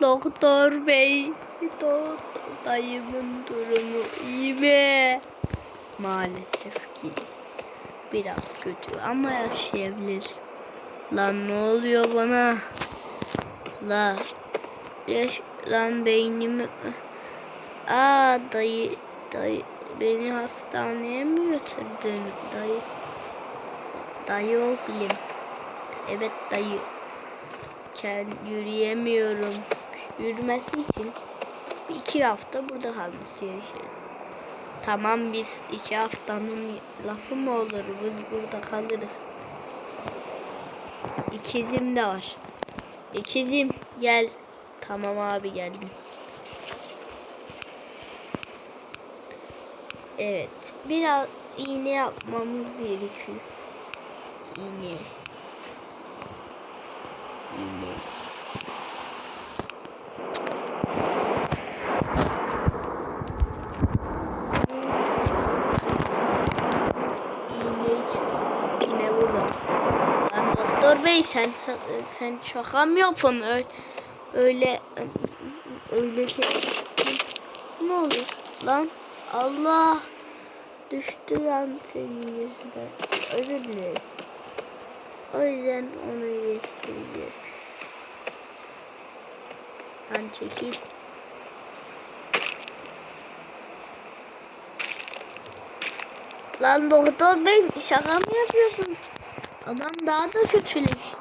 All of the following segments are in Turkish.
Doktor bey, do dayımın durumu iyi mi? Maalesef ki biraz kötü ama yaşayabilir. Lan ne oluyor bana? La yaş lan beynimi Aa dayı dayı beni hastaneye mi götürdün dayı? Dayı bilim. Evet dayı. Kend yürüyemiyorum. Yürümesi için iki hafta burada kalması gerekir. Tamam biz iki haftanın lafı mı olur? Biz burada kalırız. İkizim de var. İkizim gel. Tamam abi geldim. Evet. Biraz iğne yapmamız gerekiyor. İğne. İğne. İğneyi çık. İğne burada. Lan doktor bey sen sen şaka mı yapın öyle öyle öyle şey. Ne olur lan Allah düştü lan senin yüzünden. Özür dileriz. O yüzden onu iyileştireceğiz. Lan çekil. Lan doktor bey şaka mı yapıyorsunuz? Adam daha da kötüleşti.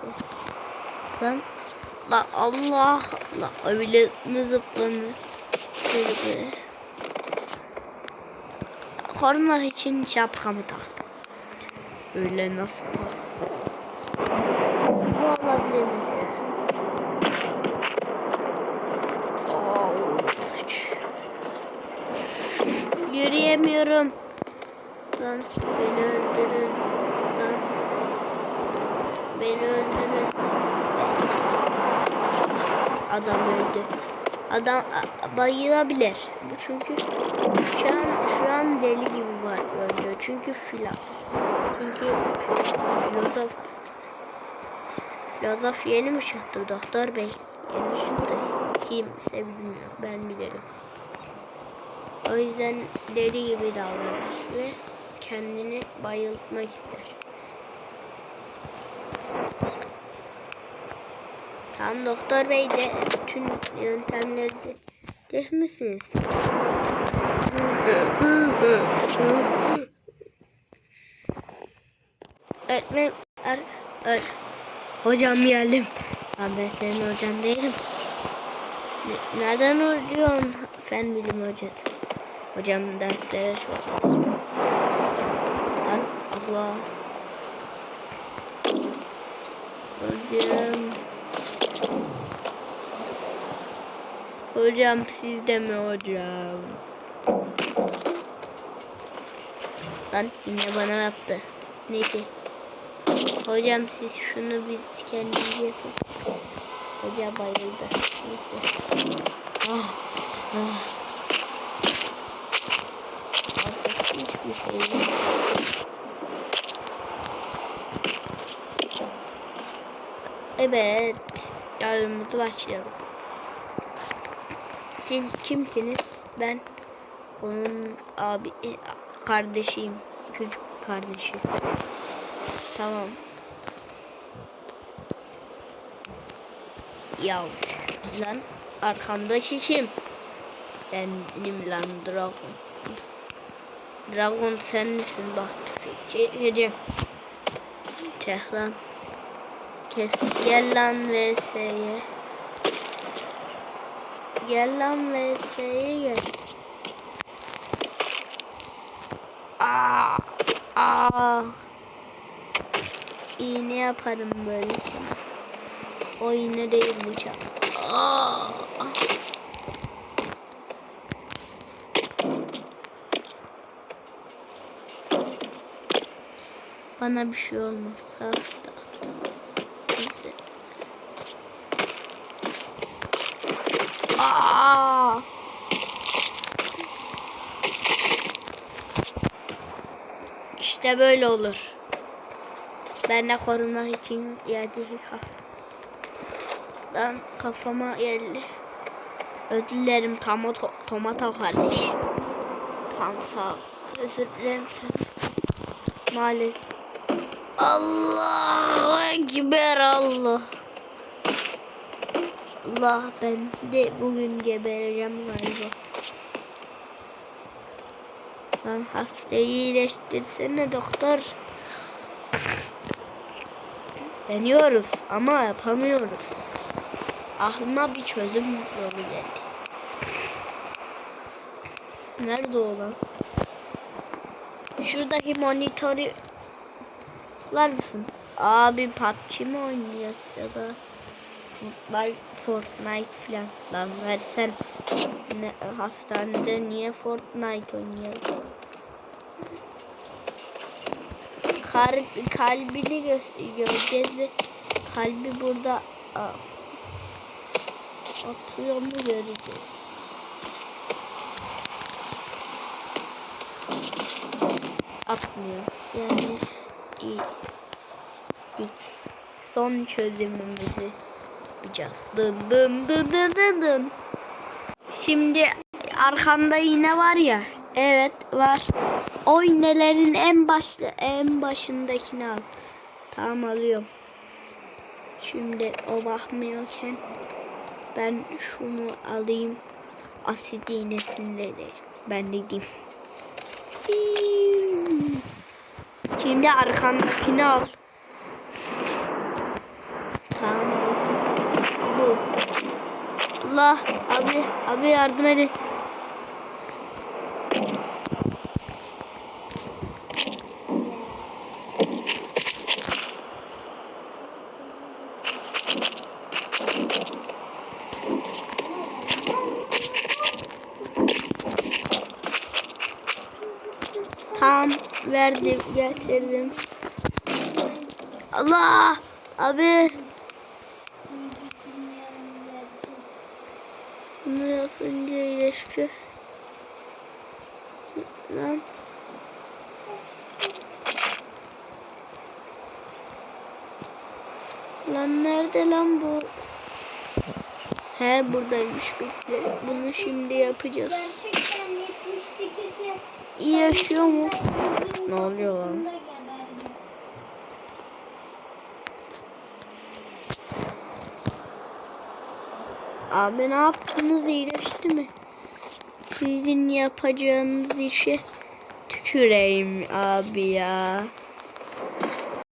Lan la Allah la öyle mi zıplanır? Böyle böyle. İçin şapkamı taktım. Öyle nasıl taktım? Bu olabilir mesela. Yürüyemiyorum. Lan beni öldürün. Lan beni öldürün. Adam öldü. Adam bayılabilir. Çünkü şu an şu an deli gibi var öldü. Çünkü filan. Çünkü filozof hastası. Filozof yeni mi çıktı doktor bey? Yeni çıktı. Kimse bilmiyor. Ben bilirim. O yüzden deli gibi davranır ve kendini bayıltmak ister. Tamam doktor bey de bütün yöntemleri de geçmişsiniz. Öğretmen, er, er. Hocam geldim. Ben, ben senin hocan değilim. Ne- Nereden öğreniyorsun fen bilim hocası? Hocam derslere. Lan Allah. Hocam. Hocam siz de mi hocam? Lan yine bana yaptı. Neyse. Hocam siz şunu biz kendiniz yapın. Hoca bayıldı. Neyse. Ah, ah. Artık hiçbir şey yok. Evet. Yardımımızı başlayalım. Siz kimsiniz? Ben onun abi e, kardeşiyim. Küçük kardeşi. Tamam. Ya lan arkamdaki kim? Benim lan Dragon. Dragon sen misin? Bak tüfek çekeceğim. Çek lan. Kes. Gel lan VS'ye. Gel lan VS'ye gel. Aa, aa. İğne yaparım böyle. O iğne değil bıçak. Bana bir şey olmaz. Hasta. Neyse. İşte böyle olur. Benden korunmak için yediği kas. Lan kafama geldi. Özür dilerim tomato, tomato kardeş. Tamam sağ. Özür dilerim sen. Maalesef. Allahu Ekber Allah. Allah ben de bugün gebereceğim galiba. Lan hastayı iyileştirsene doktor. Deniyoruz ama yapamıyoruz. Aklıma bir çözüm yolu geldi. Nerede o lan? Şuradaki monitörü Lar mısın? Abi PUBG mi oynuyoruz ya da Fortnite, Fortnite falan lan versen ne, hastanede niye Fortnite oynuyoruz? Kalp, kalbini gö- göreceğiz ve kalbi burada atıyor mu göreceğiz. Atmıyor. Yani iyi. Son çözümümüzü yapacağız. Dın dın dın dın dın dın. Şimdi arkanda iğne var ya. Evet var. O iğnelerin en başlı en başındakini al. Tamam alıyorum. Şimdi o bakmıyorken ben şunu alayım. Asit iğnesinde de ben de gideyim. Şimdi arkandakini al. Tamam oldu. Bu. Allah abi abi yardım edin. Tamam verdim getirdim. Allah abi bunu yapınca iyileşti. Lan. Lan nerede lan bu? He buradaymış bekle. Bunu şimdi yapacağız. Gerçekten 78'i İyi yaşıyor mu? Ne oluyor lan? Abi ne yaptınız iyileşti mi? Sizin yapacağınız işe tüküreyim abi ya.